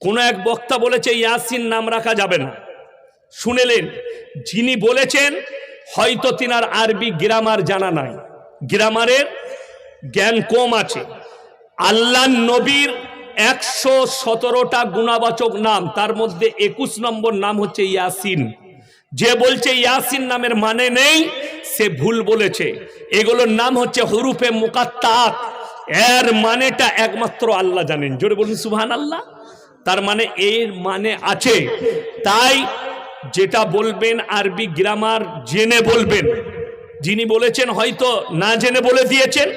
কোন এক বক্তা বলেছে, ইয়াসিন নাম রাখা যাবে না। শুনেলেন, যিনি বলেছেন, হয়তো তিনার আরবি গ্রামার জানা নাই। গ্রামারের জ্ঞান কম আছে। আল্লাহ নবীর একশো সতেরোটা গুণাবাচক নাম, তার মধ্যে একুশ নম্বর নাম হচ্ছে ইয়াসিন। যে বলছে ইয়াসিন নামের মানে নেই, সে ভুল বলেছে। এগুলোর নাম হচ্ছে হরুফে মুকাত্তাত। এর মানেটা একমাত্র আল্লাহ জানেন। জোরে বলুন সুবহান আল্লাহ তার মানে এর মানে আছে। তাই যেটা বলবেন আরবি গ্রামার জেনে বলবেন। যিনি বলেছেন হয়তো না জেনে বলে দিয়েছেন,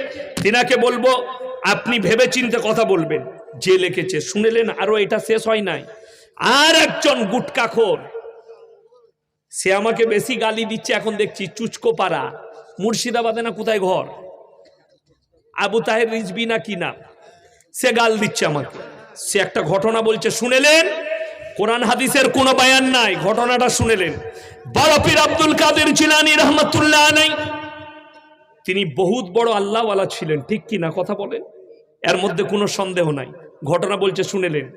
তিনাকে বলব আপনি ভেবে চিন্তে কথা বলবেন। যে লিখেছে, শুনেলেন আরও এটা শেষ হয় নাই। আর একজন গুটকাখোর, সে আমাকে বেশি গালি দিচ্ছে, এখন দেখছি চুচকো পাড়া মুর্শিদাবাদে না কোথায় ঘর? আবু তাহের রিজবি না কি না সে গাল দিচ্ছে আমাকে। সে একটা ঘটনা বলছে, শুনেলেন? কোরআন হাদিসের কোনো বায়ান নাই, ঘটনাটা শুনেলেন। বরফির আব্দুল কাদের জিলানি রহমতুল্লাহ নাই তিনি বহুত বড় আল্লাহওয়ালা ছিলেন, ঠিক কি না কথা বলেন? এর মধ্যে কোনো সন্দেহ নাই। ঘটনা বলছে, শুনেলেন।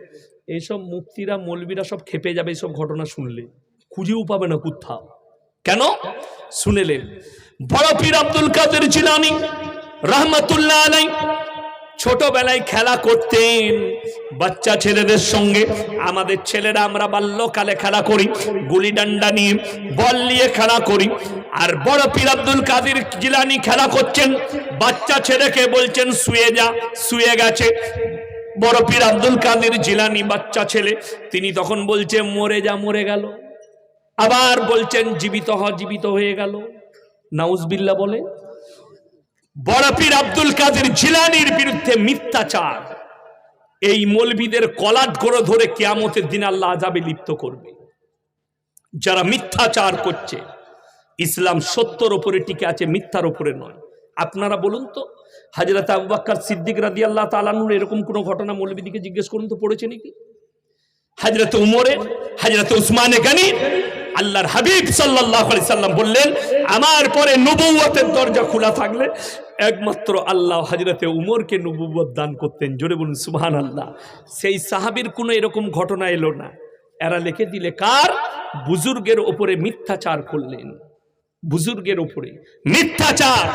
এইসব মুক্তিরা, মৌলবীরা সব খেপে যাবে, এইসব ঘটনা শুনলে। খুঁজেও পাবে না কোথাও। কেন? শুনেলেন। বড় পীর আব্দুল কাদের জিলানি রহমতুল্লাহ আলাই ছোটবেলায় খেলা করতেন। বাচ্চা ছেলেদের সঙ্গে। আমাদের ছেলেরা আমরা বাল্যকালে খেলা করি, গুলি ডান্ডা নিয়ে বল নিয়ে খেলা করি। আর বড় পীর আব্দুল কাদের জিলানি খেলা করছেন। বাচ্চা ছেলেকে বলছেন, শুয়ে যা, শুয়ে গেছে। বড় পীর আব্দুল কাদের জিলানি বাচ্চা ছেলে, তিনি তখন বলছে, মরে যা, মরে গেল। আবার বলছেন, জীবিত হ, জীবিত হয়ে গেল। নাউজবিল্লা বলে বড় পীর আব্দুল কাদের জিলানির বিরুদ্ধে মিথ্যাচার। এই মলবিদের কলাট করে ধরে কেয়ামতের দিন আল্লাহ আজাবে লিপ্ত করবে। যারা মিথ্যাচার করছে, ইসলাম সত্যর ওপরে টিকে আছে, মিথ্যার ওপরে নয়। আপনারা বলুন তো, হাজরত আবু সিদ্দিক রাদি আল্লাহ তালানুর এরকম কোনো ঘটনা মৌলবীদিকে জিজ্ঞেস করুন তো, পড়েছে নাকি? হাজরত উমরে, হাজরত উসমানে গানি, আল্লাহর হাবিব আলাইহি সাল্লাম বললেন, আমার পরে নবুয়তের দরজা খোলা থাকলে একমাত্র আল্লাহ হাজরতে উমরকে নবুয়ত দান করতেন। জোরে বলুন সুহান আল্লাহ সেই সাহাবীর কোনো এরকম ঘটনা এলো না। এরা লিখে দিলে, কার? বুজুর্গের ওপরে মিথ্যাচার করলেন। বুজুর্গের ওপরে মিথ্যাচার।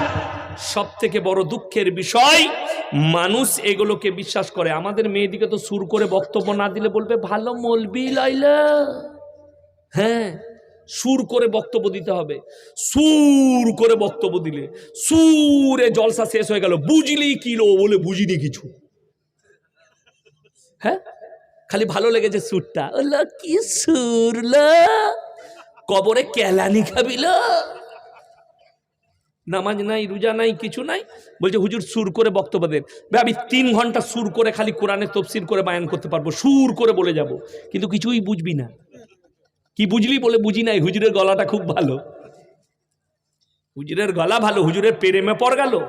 সব থেকে বড় দুঃখের বিষয়, মানুষ এগুলোকে বিশ্বাস করে। আমাদের মেয়েদিকে তো সুর করে বক্তব্য না দিলে বলবে, ভালো মলবি লাইলা। হ্যাঁ সুর করে বক্তব্য দিতে হবে। সুর করে বক্তব্য দিলে। সুরে জলসা শেষ হয়ে গেল। বুঝলি কিলো বলে, বুঝিনি কিছু। হ্যাঁ? খালি ভালো লেগেছে সুরটা। ওলা কি সুর? কবরে কেলানি খাবিল নামাজ নাই, রোজা নাই, কিছু নাই। বলছে, হুজুর, সুর করে বক্তব্য দেন। আমি তিন ঘণ্টা সুর করে খালি কোরআনে তফসির করে বায়ান করতে পারব। সুর করে বলে যাব। কিন্তু কিছুই বুঝবি না। কি বুঝলি বলে বুঝি নাই, হুজুরের গলাটা খুব ভালো। হুজুরের গলা ভালো, হুজুরের প্রেমে পর গেল।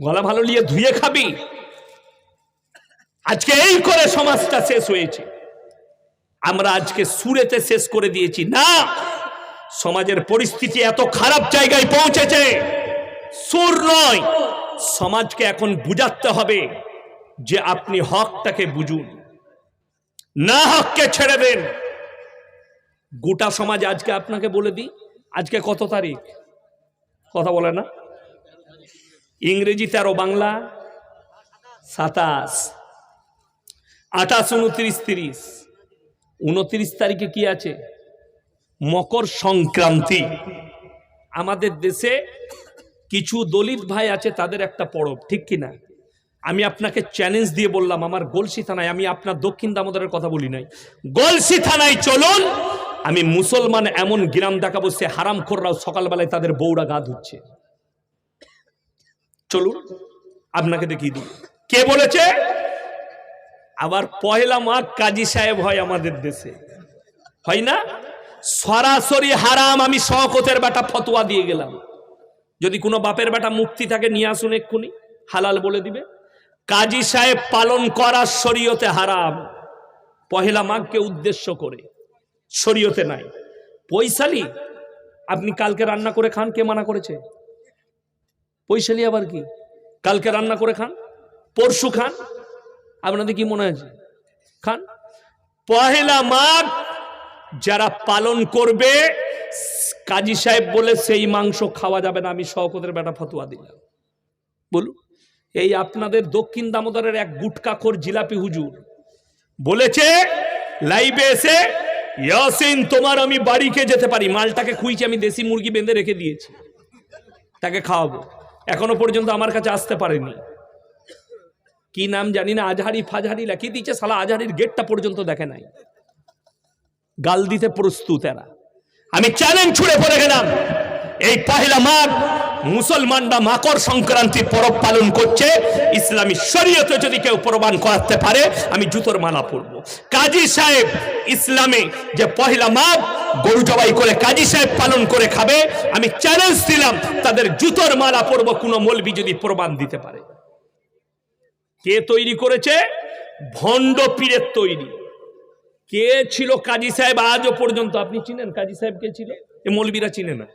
গলা ভালো নিয়ে ধুয়ে খাবি। আজকে এই করে সমাজটা শেষ হয়েছে। আমরা আজকে সুরেতে শেষ করে দিয়েছি। না, সমাজের পরিস্থিতি এত খারাপ জায়গায় পৌঁছেছে। সুর নয়, সমাজকে এখন বুঝাতে হবে যে আপনি হকটাকে বুঝুন। না হককে ছেড়ে দেন। গোটা সমাজ আজকে আপনাকে বলে দিই, আজকে কত তারিখ? কথা বলে না। ইংরেজি তেরো, বাংলা সাতাশ। আঠাশ, উনত্রিশ, তিরিশ। উনত্রিশ তারিখে কি আছে? মকর সংক্রান্তি। আমাদের দেশে কিছু দলিত ভাই আছে, তাদের একটা পরব, ঠিক কি না? আমি আপনাকে চ্যালেঞ্জ দিয়ে বললাম, আমার গলসি থানায়, আমি আপনার দক্ষিণ দামোদরের কথা বলি নাই। গলসি থানায় চলুন আমি মুসলমান এমন গ্রাম দেখাবো, সে হারাম খোররাও সকালবেলায় তাদের বউরা গা ধুচ্ছে। চলুন, আপনাকে দেখিয়ে দিই। কে বলেছে? আবার পয়লা মাঘ কাজী সাহেব হয় আমাদের দেশে। হয় না? সরাসরি হারাম, আমি শকতের বেটা ফতোয়া দিয়ে গেলাম। যদি কোনো বাপের বেটা মুক্তি থাকে, নিয়ে আসুন এক্ষুনি, হালাল বলে দিবে। কাজী সাহেব পালন করা শরীয়তে হারাম। পহেলা মাঘকে উদ্দেশ্য করে। শরীয়তে নাই। পৈশালি আপনি কালকে রান্না করে খান, কে মানা করেছে? পৈশালি আবার কি? কালকে রান্না করে খান, পরশু খান, আপনাদের কি মনে আছে? খান। পহেলা মাঘ যারা পালন করবে, কাজী সাহেব বলে সেই মাংস খাওয়া যাবে না, আমি শওকতের বেটা ফতোয়া দিলাম। বলুন, এই আপনাদের দক্ষিণ দামোদরের এক গুটকাখোর জিলাপি হুজুর বলেছে, লাইভে এসে ইয়াসিন, তোমার আমি বাড়িকে যেতে পারি। মালটাকে খুঁজছি আমি দেশি মুরগি বেঁধে রেখে দিয়েছি। তাকে খাওয়াবো। এখনও পর্যন্ত আমার কাছে আসতে পারেনি। কি নাম জানি না, আজহারি ফাজহারি লাখি দিচ্ছে সালা আজহারির গেটটা পর্যন্ত দেখে নাই। গাল দিতে প্রস্তুত এরা। আমি চ্যালেঞ্জ ছুড়ে পড়ে গেলাম। এই পহেলা মাঘ মুসলমানরা মাকর সংক্রান্তি পরব পালন করছে। ইসলামী শরীয়তে যদি কেউ প্রমাণ করাতে পারে, আমি জুতোর মালা পরবো। কাজী সাহেব ইসলামে যে পহেলা মাঘ গরু জবাই করে কাজী সাহেব পালন করে খাবে, আমি চ্যালেঞ্জ দিলাম, তাদের জুতোর মালা পরব, কোনো মলবি যদি প্রমাণ দিতে পারে। কে তৈরি করেছে? ভণ্ড পীরের তৈরি। কে ছিল কাজী সাহেব? আজও পর্যন্ত আপনি চিনেন কাজী সাহেব কে ছিল? এ মৌলবীরা চিনে না।